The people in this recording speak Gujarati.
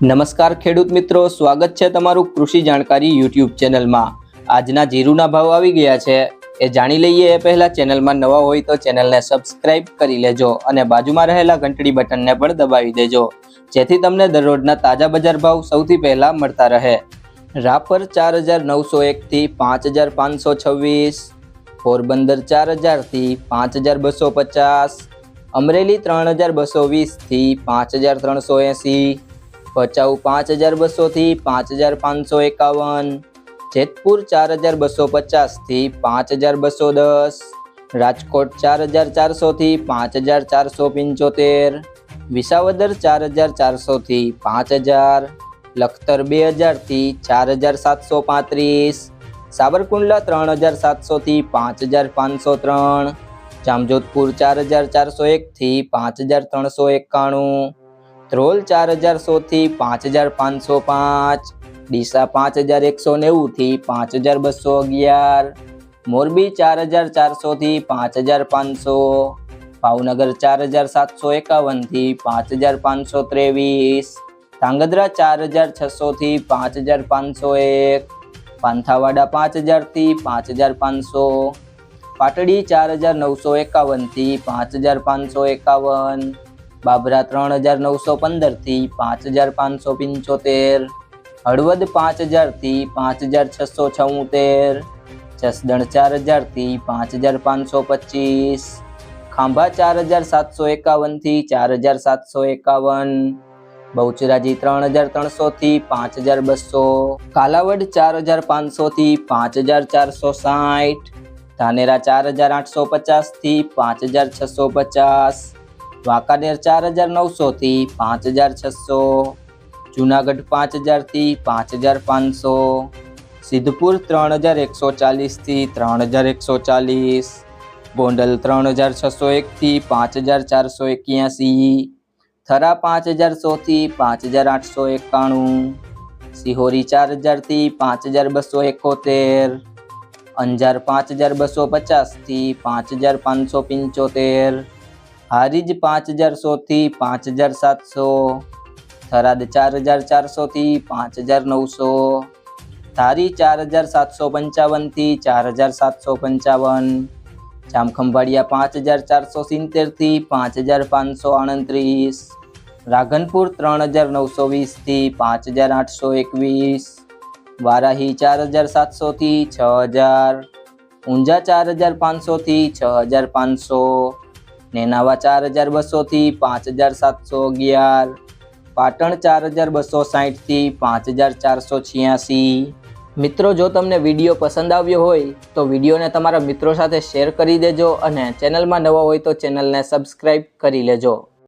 નમસ્કાર ખેડૂત મિત્રો સ્વાગત છે તમારું કૃષિ જાણકારી યુટ્યુબ ચેનલમાં આજના જીરુના ભાવ આવી ગયા છે એ જાણી લઈએ એ પહેલાં ચેનલમાં નવા હોય તો ચેનલને સબસ્ક્રાઇબ કરી લેજો અને બાજુમાં રહેલા ઘંટડી બટનને પણ દબાવી દેજો જેથી તમને દરરોજના તાજા બજાર ભાવ સૌથી પહેલાં મળતા રહે રાપર ચાર હજાર નવસો એકથી પાંચ હજાર પાંચસો છવ્વીસ પોરબંદર ચાર હજારથી પાંચ હજાર બસો પચાસ અમરેલી ત્રણ હજાર બસો વીસથી પાંચ હજાર ત્રણસો એંસી भचाउ पांच हजार बसो थी पांच हजार पांच सौ एकावन जेतपुर चार हजार बसो पचास थी पांच हजार बसो दस राजकोट चार हजार चार सौ थी पांच हजार चार सौ पंचोतेर विसावदर चार हजार चार सौ थी पांच हजार लखतर बे हजार थी चार हजार सात सौ पत्रीस साबरकुंडला त्रहण हजार सात सौ थी पांच हजार पांच सौ त्रण जामजोधपुर चार हजार चार सौ एक थी पांच हजार सौ एकाणु ધ્રોલ ચાર હજાર સોથી પાંચ હજાર પાંચસો પાંચ ડીસા પાંચ હજાર એકસો નેવુંથી પાંચ હજાર બસો અગિયાર મોરબી ચાર હજાર ચારસોથી પાંચ હજાર પાંચસો ભાવનગર ચાર હજાર સાતસો એકાવનથી પાંચ હજાર પાંચસો ત્રેવીસ ધાંગધ્રા ચાર હજાર છસોથી પાંચ હજાર પાંચસો એક પાંથાવાડા પાંચ હજારથી પાંચ હજાર પાંચસો પાટડી ચાર હજાર નવસો એકાવનથી પાંચ હજાર પાંચસો એકાવન बाबरा त्र हजार नौ सौ पंदर थी पांच हजार पांच सौ पिंचोतेर हड़वद पांच हजार थी पांच हजार छ सौ छोतेर जसदण चार हजार थी पांच हजार पांच सौ पच्चीस खांभा चार हजार सात सौ एकावन थी चार हजार सात सौ एकावन बहुचराजी त्र हजार तरह सौ थी पांच हजार बसो कालावड चार हजार पांच सौ थी पांच हजार चार सौ साठ धानेरा चार हजार आठ सौ पचास थी पांच हजार छ सौ पचास वाकानेर चार हजार नौ सौ थी पाँच हजार छ सौ जूनागढ़ पाँच हजार थी पाँच हजार पाँच सौ सिद्धपुर तरण हज़ार एक सौ चालीस थी तरण हज़ार एक सौ चालीस गोडल तरण हज़ार छ सौ एक थी पाँच हज़ार चार सौ एक थरा पांच हज़ार सौ थी पाँच हज़ार आठ सौ एकाणु सीहोरी चार हज़ार थी पाँच हज़ार बसो एकोतेर अंजार पाँच हज़ार बसो पचास थी पाँच हज़ार पाँच सौ पंचोतेर हारिज 5100 થી 5700, થરાદ 4400 થી 5900, ધારી 4755 થી 4755, chamkhambadiya 5470 થી 5523, راگنپور 3920 થી 5821, વારાહી 4700 થી 6000, ઉંજા 4500 થી 6500 ને નવા ચાર હજાર બસોથી પાંચ હજાર સાતસો અગિયાર પાટણ ચાર હજાર બસો સાહીઠથી પાંચ હજાર ચારસો છ્યાસી મિત્રો જો તમને વિડીયો પસંદ આવ્યો હોય તો વિડીયોને તમારા મિત્રો સાથે શેર કરી દેજો અને ચેનલમાં નવા હોય તો ચેનલને સબસ્ક્રાઈબ કરી લેજો